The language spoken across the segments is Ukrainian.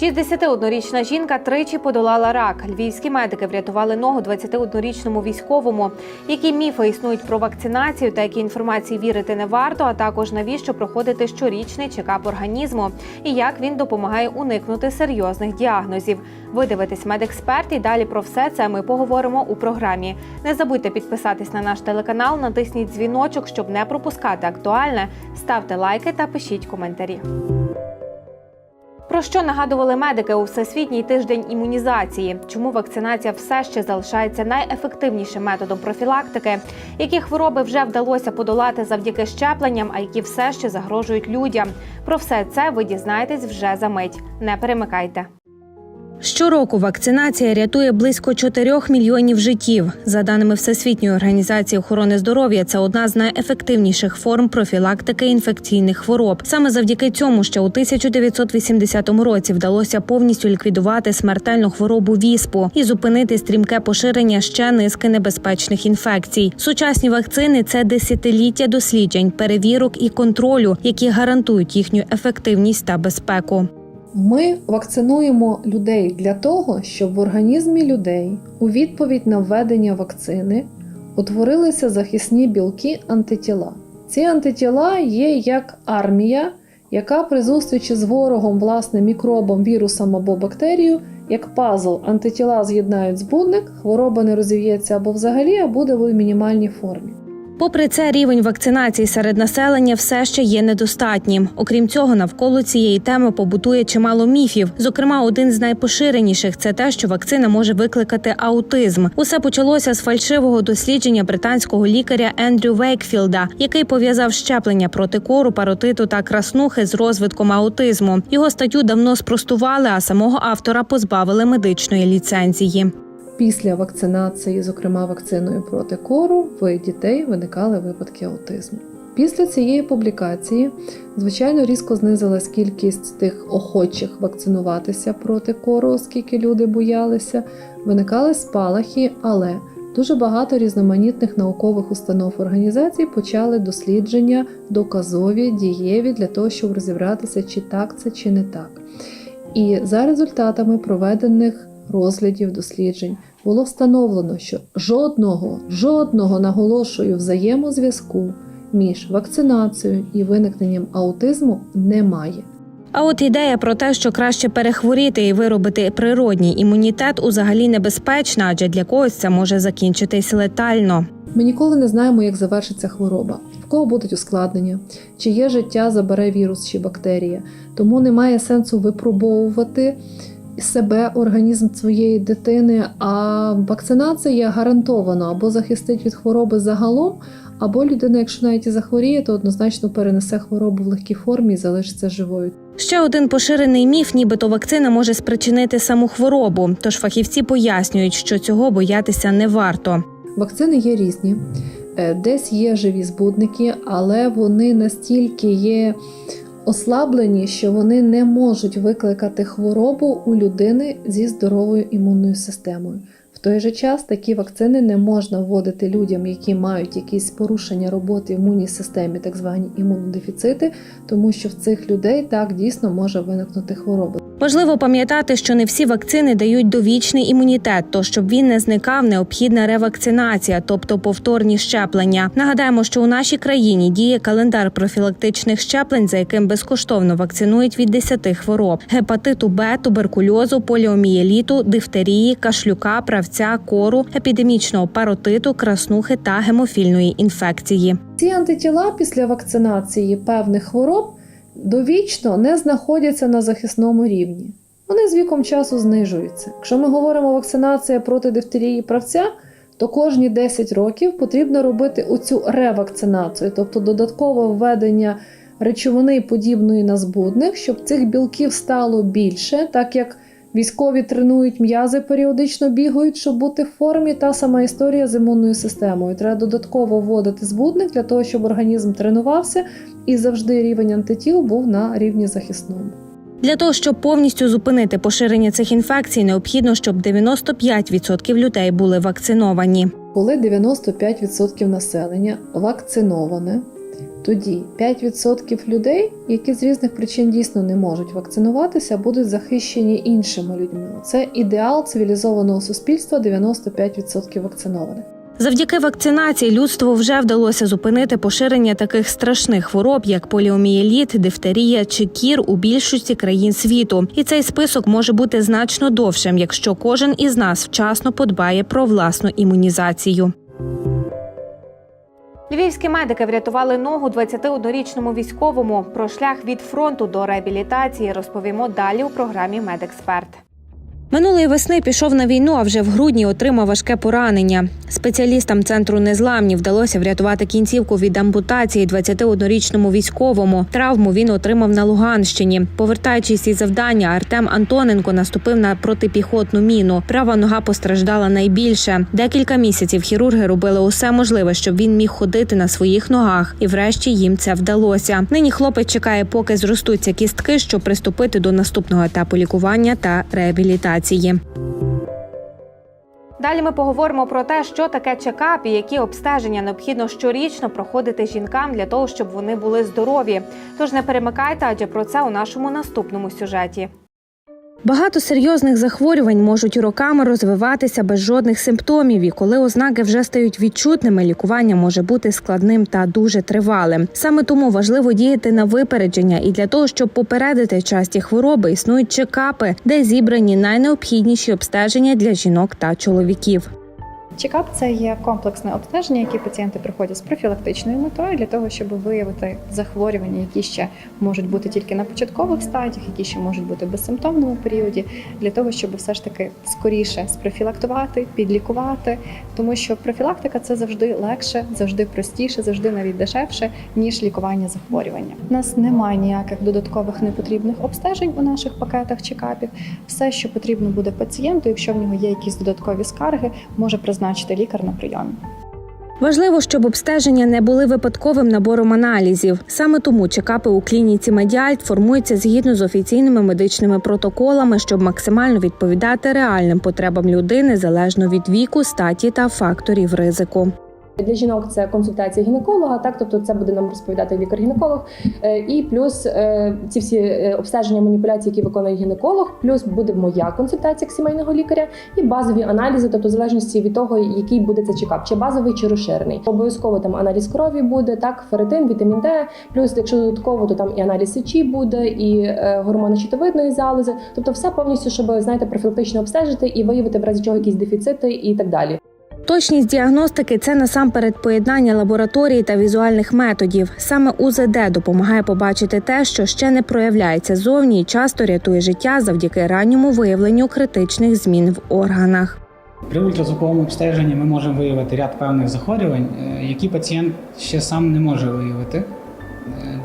61-річна жінка тричі подолала рак. Львівські медики врятували ногу 21-річному військовому. Які міфи існують про вакцинацію та які інформації вірити не варто, а також навіщо проходити щорічний чекап організму і як він допомагає уникнути серйозних діагнозів. Ви дивитесь медексперт і далі про все це ми поговоримо у програмі. Не забудьте підписатись на наш телеканал, натисніть дзвіночок, щоб не пропускати актуальне. Ставте лайки та пишіть коментарі. Про що нагадували медики у всесвітній тиждень імунізації? Чому вакцинація все ще залишається найефективнішим методом профілактики? Які хвороби вже вдалося подолати завдяки щепленням, а які все ще загрожують людям? Про все це ви дізнаєтесь вже за мить. Не перемикайте. Щороку вакцинація рятує близько 4 мільйонів життів. За даними Всесвітньої організації охорони здоров'я, це одна з найефективніших форм профілактики інфекційних хвороб. Саме завдяки цьому, ще у 1980 році вдалося повністю ліквідувати смертельну хворобу віспу і зупинити стрімке поширення ще низки небезпечних інфекцій. Сучасні вакцини це десятиліття досліджень, перевірок і контролю, які гарантують їхню ефективність та безпеку. Ми вакцинуємо людей для того, щоб в організмі людей у відповідь на введення вакцини утворилися захисні білки антитіла. Ці антитіла є як армія, яка при зустрічі з ворогом, власне, мікробом, вірусом або бактерією, як пазл, антитіла з'єднають збудник, хвороба не розів'ється або взагалі, а буде в мінімальній формі. Попри це, рівень вакцинації серед населення все ще є недостатнім. Окрім цього, навколо цієї теми побутує чимало міфів. Зокрема, один з найпоширеніших це те, що вакцина може викликати аутизм. Усе почалося з фальшивого дослідження британського лікаря Ендрю Вейкфілда, який пов'язав щеплення проти кору, паротиту та краснухи з розвитком аутизму. Його статтю давно спростували, а самого автора позбавили медичної ліцензії. Після вакцинації, зокрема вакциною проти кору, в дітей виникали випадки аутизму. Після цієї публікації, звичайно, різко знизилась кількість тих охочих вакцинуватися проти кору, оскільки люди боялися, виникали спалахи, але дуже багато різноманітних наукових установ організацій почали дослідження доказові, дієві для того, щоб розібратися, чи так це, чи не так. І за результатами проведених розглядів досліджень було встановлено, що жодного, жодного наголошую взаємозв'язку між вакцинацією і виникненням аутизму немає. А от ідея про те, що краще перехворіти і виробити природній імунітет, узагалі небезпечна, адже для когось це може закінчитись летально. Ми ніколи не знаємо, як завершиться хвороба, в кого будуть ускладнення, чиє життя забере вірус чи бактерія. Тому немає сенсу випробовувати себе, організм своєї дитини. А вакцинація гарантовано або захистить від хвороби загалом, або людина, якщо навіть і захворіє, то однозначно перенесе хворобу в легкій формі і залишиться живою. Ще один поширений міф, нібито вакцина може спричинити саму хворобу. Тож фахівці пояснюють, що цього боятися не варто. Вакцини є різні. Е, Десь є живі збудники, але вони настільки є ослаблені, що вони не можуть викликати хворобу у людини зі здоровою імунною системою. Той же час такі вакцини не можна вводити людям, які мають якісь порушення роботи в імунній системі, так звані імунодефіцити, тому що в цих людей так дійсно може виникнути хвороба. Важливо пам'ятати, що не всі вакцини дають довічний імунітет. То щоб він не зникав, необхідна ревакцинація, тобто повторні щеплення. Нагадаємо, що у нашій країні діє календар профілактичних щеплень, за яким безкоштовно вакцинують від 10 хвороб: гепатиту Б, туберкульозу, поліомієліту, дифтерії, кашлюка, правця, кору, епідемічного паротиту, краснухи та гемофільної інфекції. Ці антитіла після вакцинації певних хвороб довічно не знаходяться на захисному рівні. Вони з віком часу знижуються. Якщо ми говоримо вакцинація проти дифтерії правця, то кожні 10 років потрібно робити оцю ревакцинацію, тобто додаткове введення речовини подібної на збудник, щоб цих білків стало більше, так як військові тренують м'язи, періодично бігають, щоб бути в формі. Та сама історія з імунною системою. Треба додатково вводити збудник для того, щоб організм тренувався і завжди рівень антитіл був на рівні захисному. Для того щоб повністю зупинити поширення цих інфекцій, необхідно, щоб 95% людей були вакциновані. Коли 95% населення вакциноване, Тоді 5% людей, які з різних причин дійсно не можуть вакцинуватися, будуть захищені іншими людьми. Це ідеал цивілізованого суспільства 95% вакцинованих. Завдяки вакцинації людству вже вдалося зупинити поширення таких страшних хвороб, як поліомієліт, дифтерія чи кір у більшості країн світу. І цей список може бути значно довшим, якщо кожен із нас вчасно подбає про власну імунізацію. Львівські медики врятували ногу 21-річному військовому. Про шлях від фронту до реабілітації розповімо далі у програмі Медексперт. Минулої весни пішов на війну, а вже в грудні отримав важке поранення. Спеціалістам центру незламні вдалося врятувати кінцівку від ампутації 21-річному військовому. Травму він отримав на Луганщині. Повертаючись із завдання, Артем Антоненко наступив на протипіхотну міну. Права нога постраждала найбільше. Декілька місяців хірурги робили усе можливе, щоб він міг ходити на своїх ногах, і врешті їм це вдалося. Нині хлопець чекає, поки зростуться кістки, щоб приступити до наступного етапу лікування та реабілітації. Далі ми поговоримо про те, що таке чекап і які обстеження необхідно щорічно проходити жінкам для того, щоб вони були здорові. Тож не перемикайте, адже про це у нашому наступному сюжеті. Багато серйозних захворювань можуть роками розвиватися без жодних симптомів, і коли ознаки вже стають відчутними, лікування може бути складним та дуже тривалим. Саме тому важливо діяти на випередження, і для того, щоб попередити часті хвороби, існують чекапи, де зібрані найнеобхідніші обстеження для жінок та чоловіків. Чекап це є комплексне обстеження, які пацієнти приходять з профілактичною метою для того, щоб виявити захворювання, які ще можуть бути тільки на початкових стадіях, які ще можуть бути в безсимптомному періоді, для того, щоб все ж таки скоріше спрофілактувати, підлікувати, тому що профілактика це завжди легше, завжди простіше, завжди навіть дешевше, ніж лікування захворювання. У нас немає ніяких додаткових непотрібних обстежень у наших пакетах чекапів. Все, що потрібно буде пацієнту, якщо в нього є якісь додаткові скарги, може призначити лікар на прийомі. Важливо, щоб обстеження не були випадковим набором аналізів. Саме тому чекапи у клініці Медіальт формуються згідно з офіційними медичними протоколами, щоб максимально відповідати реальним потребам людини залежно від віку, статі та факторів ризику. Для жінок це консультація гінеколога, так тобто це буде нам розповідати лікар-гінеколог. Е, І плюс е, ці всі е, обстеження маніпуляції, які виконує гінеколог, плюс буде моя консультація як сімейного лікаря і базові аналізи, тобто в залежності від того, який буде це чекап, чи базовий, чи розширений. Обов'язково там аналіз крові буде, так, ферритин, вітамін Д, плюс, якщо додатково, то там і аналіз сечі буде, і гормони щитовидної залози. Тобто, все повністю, щоб знаєте, профілактично обстежити і виявити в разі чого якісь дефіцити і так далі. Точність діагностики це насамперед поєднання лабораторії та візуальних методів. Саме УЗД допомагає побачити те, що ще не проявляється зовні, і часто рятує життя завдяки ранньому виявленню критичних змін в органах. При ультразвуковому обстеженні ми можемо виявити ряд певних захворювань, е, які пацієнт ще сам не може виявити, е,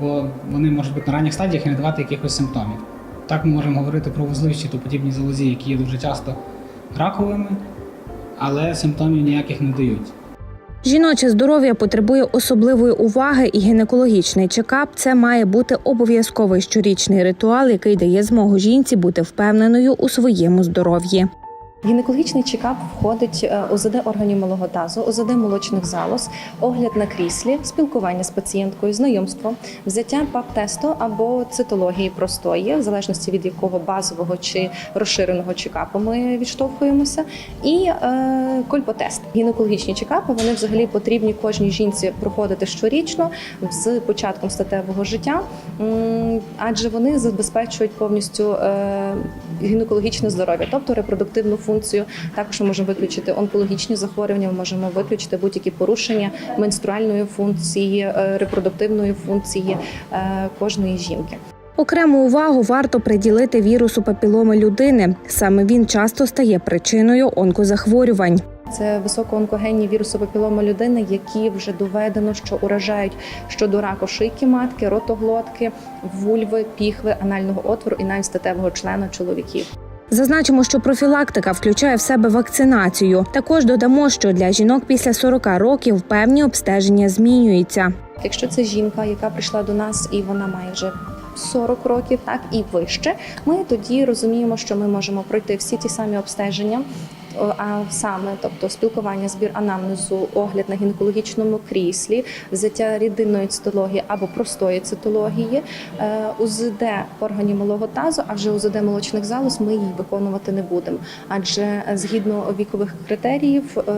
бо вони можуть бути на ранніх стадіях і не давати якихось симптомів. Так ми можемо говорити про вузли щитоподібні залозі, які є дуже часто раковими, але симптомів ніяких не дають. Жіноче здоров'я потребує особливої уваги, і гінекологічний чекап це має бути обов'язковий щорічний ритуал, який дає змогу жінці бути впевненою у своєму здоров'ї. Гінекологічний чекап входить е, ОЗД органів малого тазу, ОЗД молочних залоз, огляд на кріслі, спілкування з пацієнткою, знайомство, взяття ПАП-тесту або цитології простої, в залежності від якого базового чи розширеного чекапу ми відштовхуємося, і е, кольпотест. Гінекологічні чекапи вони взагалі потрібні кожній жінці проходити щорічно з початком статевого життя, адже вони забезпечують повністю е, гінекологічне здоров'я, тобто репродуктивну функцію. Також ми можемо виключити онкологічні захворювання, ми можемо виключити будь-які порушення менструальної функції, е, репродуктивної функції е, кожної жінки. Окрему увагу варто приділити вірусу папіломи людини. Саме він часто стає причиною онкозахворювань. Це високоонкогенні віруси папіломи людини, які вже доведено, що уражають щодо раку шийки матки, ротоглотки, вульви, піхви, анального отвору і навіть статевого члена чоловіків. Зазначимо, що профілактика включає в себе вакцинацію. Також додамо, що для жінок після 40 років певні обстеження змінюються. Якщо це жінка, яка прийшла до нас і вона має вже 40 років, так і вище, ми тоді розуміємо, що ми можемо пройти всі ті самі обстеження. А саме, тобто спілкування, збір анамнезу, огляд на гінекологічному кріслі, взяття рідинної цитології або простої цитології, е, УЗД органів малого тазу, а вже УЗД молочних залоз ми її виконувати не будемо. Адже е, згідно вікових критеріїв е,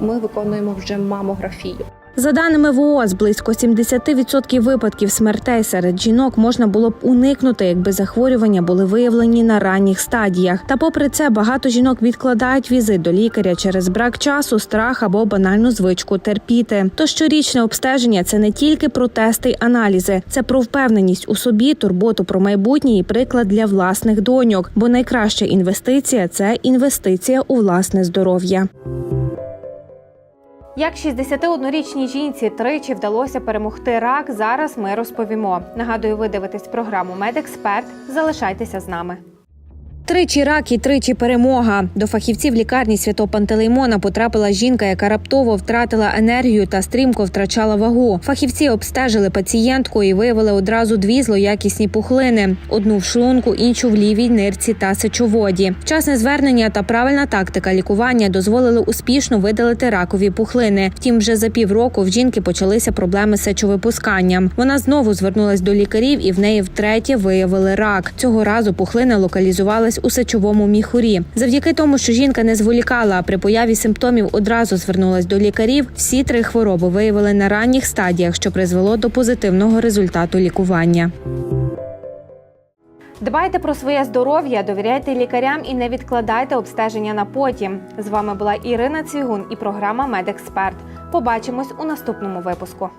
ми виконуємо вже мамографію. За даними ВООЗ, близько 70% випадків смертей серед жінок можна було б уникнути, якби захворювання були виявлені на ранніх стадіях. Та попри це, багато жінок відкладають візит до лікаря через брак часу, страх або банальну звичку терпіти. То щорічне обстеження це не тільки про тести й аналізи, це про впевненість у собі, турботу про майбутнє і приклад для власних доньок. Бо найкраща інвестиція це інвестиція у власне здоров'я. Як 61-річній жінці тричі вдалося перемогти рак, зараз ми розповімо. Нагадую, ви дивитесь програму Медексперт. Залишайтеся з нами. Тричі рак і тричі перемога. До фахівців лікарні свято Пантелеймона потрапила жінка, яка раптово втратила енергію та стрімко втрачала вагу. Фахівці обстежили пацієнтку і виявили одразу дві злоякісні пухлини: одну в шлунку, іншу в лівій нирці та сечоводі. Вчасне звернення та правильна тактика лікування дозволили успішно видалити ракові пухлини. Втім, вже за півроку в жінки почалися проблеми з сечовипусканням. Вона знову звернулась до лікарів і в неї втретє виявили рак. Цього разу пухлина локалізувалась у сечовому міхурі. Завдяки тому, що жінка не зволікала, а при появі симптомів одразу звернулась до лікарів. Всі три хвороби виявили на ранніх стадіях, що призвело до позитивного результату лікування. Дбайте про своє здоров'я, довіряйте лікарям і не відкладайте обстеження на потім. З вами була Ірина Цвігун і програма Медексперт. Побачимось у наступному випуску.